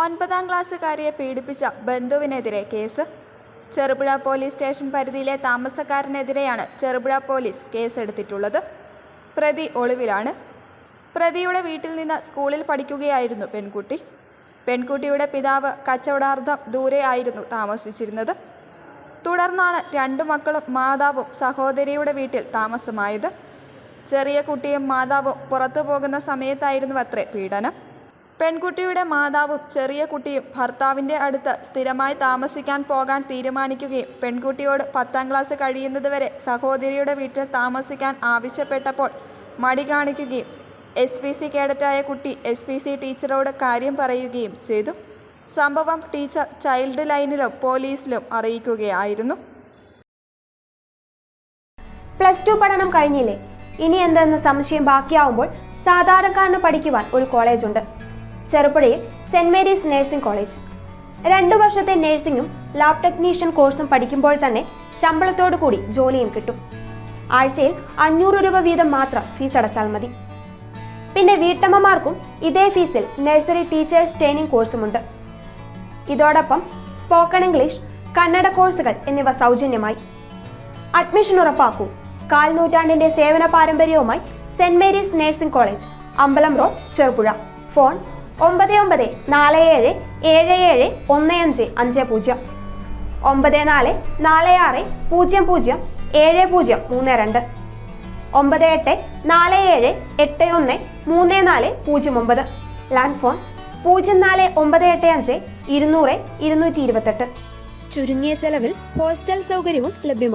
ഒൻപതാം ക്ലാസ്സുകാരിയെ പീഡിപ്പിച്ച ബന്ധുവിനെതിരെ കേസ്. ചെറുപുഴ പോലീസ് സ്റ്റേഷൻ പരിധിയിലെ താമസക്കാരനെതിരെയാണ് ചെറുപുഴ പോലീസ് കേസെടുത്തിട്ടുള്ളത്. പ്രതി ഒളിവിലാണ്. പ്രതിയുടെ വീട്ടിൽ നിന്ന് സ്കൂളിൽ പഠിക്കുകയായിരുന്നു പെൺകുട്ടി. പെൺകുട്ടിയുടെ പിതാവ് കച്ചവടാർത്ഥം ദൂരെയായിരുന്നു താമസിച്ചിരുന്നത്. തുടർന്നാണ് രണ്ടു മക്കളും മാതാവും സഹോദരിയുടെ വീട്ടിൽ താമസമായത്. ചെറിയ കുട്ടിയും മാതാവും പുറത്തു പോകുന്ന സമയത്തായിരുന്നു അത്രേ പീഡനം. പെൺകുട്ടിയുടെ മാതാവും ചെറിയ കുട്ടിയും ഭർത്താവിന്റെ അടുത്ത് സ്ഥിരമായി താമസിക്കാൻ പോകാൻ തീരുമാനിക്കുകയും പെൺകുട്ടിയോട് പത്താം ക്ലാസ് കഴിയുന്നതുവരെ സഹോദരിയുടെ വീട്ടിൽ താമസിക്കാൻ ആവശ്യപ്പെട്ടപ്പോൾ മടി കാണിക്കുകയും എസ് പി സി കേഡറ്റായ കുട്ടി എസ് പി സി ടീച്ചറോട് കാര്യം പറയുകയും ചെയ്തു. സംഭവം ടീച്ചർ ചൈൽഡ് ലൈനിലും പോലീസിലും അറിയിക്കുകയായിരുന്നു. പ്ലസ് ടു പഠനം കഴിഞ്ഞില്ലേ? ഇനി എന്തെന്ന് സംശയം ബാക്കിയാവുമ്പോൾ സാധാരണക്കാരന് പഠിക്കുവാൻ ഒരു കോളേജുണ്ട്. ചെറുപുഴയിൽ സെന്റ് മേരീസ് നഴ്സിംഗ് കോളേജ്. രണ്ടു വർഷത്തെ നഴ്സിംഗും ലാബ് ടെക്നീഷ്യൻ കോഴ്സും പഠിക്കുമ്പോൾ തന്നെ ശമ്പളത്തോടു കൂടി ജോലിയും കിട്ടും. ആഴ്ചയിൽ അഞ്ഞൂറ് രൂപ വീതം മാത്രം ഫീസ് അടച്ചാൽ മതി. പിന്നെ വീട്ടമ്മമാർക്കും ഇതേ ഫീസിൽ നഴ്സറി ടീച്ചേഴ്സ് ട്രെയിനിങ് കോഴ്സുമുണ്ട്. ഇതോടൊപ്പം സ്പോക്കൺ ഇംഗ്ലീഷ് കന്നഡ കോഴ്സുകൾ എന്നിവ സൗജന്യമായി. അഡ്മിഷൻ ഉറപ്പാക്കൂ. കാൽ നൂറ്റാണ്ടിന്റെ സേവന പാരമ്പര്യവുമായി സെന്റ് മേരീസ് നഴ്സിംഗ് കോളേജ് അമ്പലം റോഡ് ചെറുപുഴ. ഫോൺ ഒമ്പത് ഒമ്പത് നാല് ഏഴ് ഏഴ് ഏഴ് ഒന്ന് അഞ്ച് അഞ്ച് പൂജ്യം. ഒമ്പത് നാല് നാല് ആറ് പൂജ്യം പൂജ്യം ഏഴ് പൂജ്യം മൂന്ന് രണ്ട്. ഒമ്പത് എട്ട് നാല് ഏഴ് എട്ട് ഒന്ന് മൂന്ന് നാല് പൂജ്യം ഒമ്പത്. ലാൻഡ് ഫോൺ പൂജ്യം നാല് ഒമ്പത് എട്ട് അഞ്ച് ഇരുന്നൂറ് ഇരുന്നൂറ്റി ഇരുപത്തെട്ട്. ചുരുങ്ങിയ ചെലവിൽ ഹോസ്റ്റൽ സൗകര്യവും ലഭ്യമാണ്